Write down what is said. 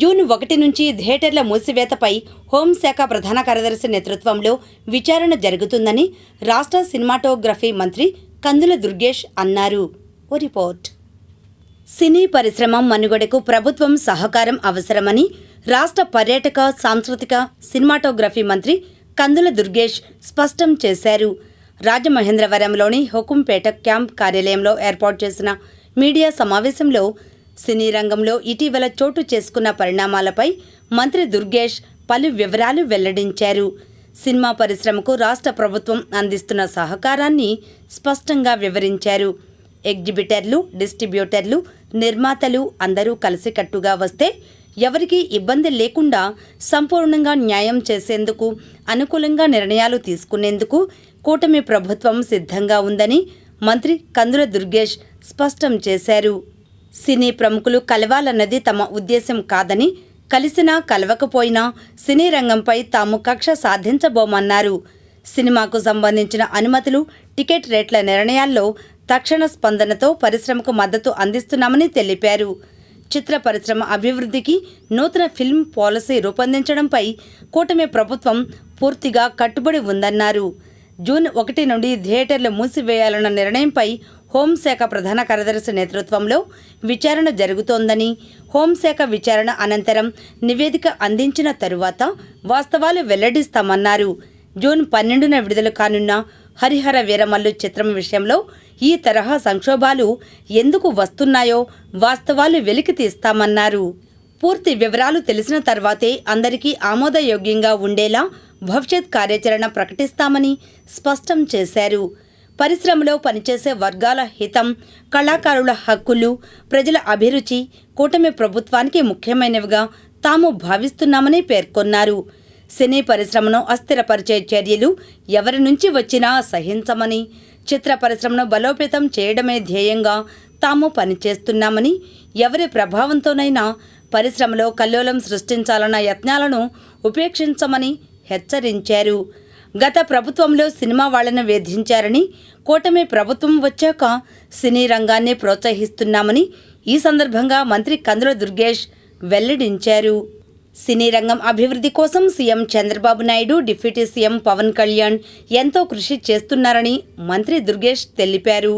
June ఒకటి నుంచి థియేటర్ల మూసివేతపై హోంశాఖ ప్రధాన కార్యదర్శి నేతృత్వంలో విచారణ జరుగుతుందని రాష్ట్ర సినిమాటోగ్రఫీ మంత్రి కందుల దుర్గేష్ అన్నారు. ఓ రిపోర్ట్. సినీ పరిశ్రమ మనుగడకు ప్రభుత్వం సహకారం అవసరమని రాష్ట్ర పర్యాటక సాంస్కృతిక సినిమాటోగ్రఫీ మంత్రి కందుల దుర్గేష్ స్పష్టం చేశారు. రాజమహేంద్రవరంలోని హుకుంపేట క్యాంప్ కార్యాలయంలో ఏర్పాటు చేసిన మీడియా సమావేశంలో సినీ రంగంలో ఇటీవల చోటు చేసుకున్న పరిణామాలపై మంత్రి దుర్గేష్ పలు వివరాలు వెల్లడించారు. సినిమా పరిశ్రమకు రాష్ట్ర ప్రభుత్వం అందిస్తున్న సహకారాన్ని స్పష్టంగా వివరించారు. ఎగ్జిబిటర్లు డిస్ట్రిబ్యూటర్లు నిర్మాతలు అందరూ కలిసికట్టుగా వస్తే ఎవరికీ ఇబ్బంది లేకుండా సంపూర్ణంగా న్యాయం చేసేందుకు అనుకూలంగా నిర్ణయాలు తీసుకునేందుకు కూటమి ప్రభుత్వం సిద్ధంగా ఉందని మంత్రి కందుల దుర్గేష్ స్పష్టం చేశారు. సినీ ప్రముఖులు కలవాలన్నది తమ ఉద్దేశం కాదని కలిసినా కలవకపోయినా సినీ రంగంపై తాము కక్ష సాధించబోమన్నారు. సినిమాకు సంబంధించిన అనుమతులు టికెట్ రేట్ల నిర్ణయాల్లో తక్షణ స్పందనతో పరిశ్రమకు మద్దతు అందిస్తున్నామని తెలిపారు. చిత్ర పరిశ్రమ అభివృద్ధికి నూతన ఫిల్మ్ పాలసీ రూపొందించడంపై కూటమి ప్రభుత్వం పూర్తిగా కట్టుబడి ఉందన్నారు. జూన్ ఒకటి నుండి థియేటర్లు మూసివేయాలన్న నిర్ణయంపై హోంశాఖ ప్రధాన కార్యదర్శి నేతృత్వంలో విచారణ జరుగుతోందని హోంశాఖ విచారణ అనంతరం నివేదిక అందించిన తరువాత వాస్తవాలు వెల్లడిస్తామన్నారు. జూన్ పన్నెండున విడుదల కానున్న హరిహర వీరమల్లు చిత్రం విషయంలో ఈ తరహా సంక్షోభాలు ఎందుకు వస్తున్నాయో వాస్తవాలు వెలికి తీస్తామన్నారు. పూర్తి వివరాలు తెలిసిన తర్వాతే అందరికీ ఆమోదయోగ్యంగా ఉండేలా భవిష్యత్ కార్యాచరణ ప్రకటిస్తామని స్పష్టం చేశారు. పరిశ్రమలో పనిచేసే వర్గాల హితం కళాకారుల హక్కులు ప్రజల అభిరుచి కూటమి ప్రభుత్వానికి ముఖ్యమైనవిగా తాము భావిస్తున్నామని పేర్కొన్నారు. సినీ పరిశ్రమను అస్థిరపరిచే చర్యలు ఎవరి నుంచి వచ్చినా సహించమని చిత్ర పరిశ్రమను బలోపేతం చేయడమే ధ్యేయంగా తాము పనిచేస్తున్నామని ఎవరి ప్రభావంతోనైనా పరిశ్రమలో కల్లోలం సృష్టించాలన్న యత్నాలను ఉపేక్షించమని హెచ్చరించారు. గత ప్రభుత్వంలో సినిమా వాళ్ళను వేధించారని కూటమి ప్రభుత్వం వచ్చాక సినీ రంగాన్ని ప్రోత్సహిస్తున్నామని ఈ సందర్భంగా మంత్రి కందుల దుర్గేష్ వెల్లడించారు. సినీ రంగం అభివృద్ధి కోసం CM Chandrababu Naidu deputy CM Pawan Kalyan ఎంతో కృషి చేస్తున్నారని మంత్రి దుర్గేష్ తెలిపారు.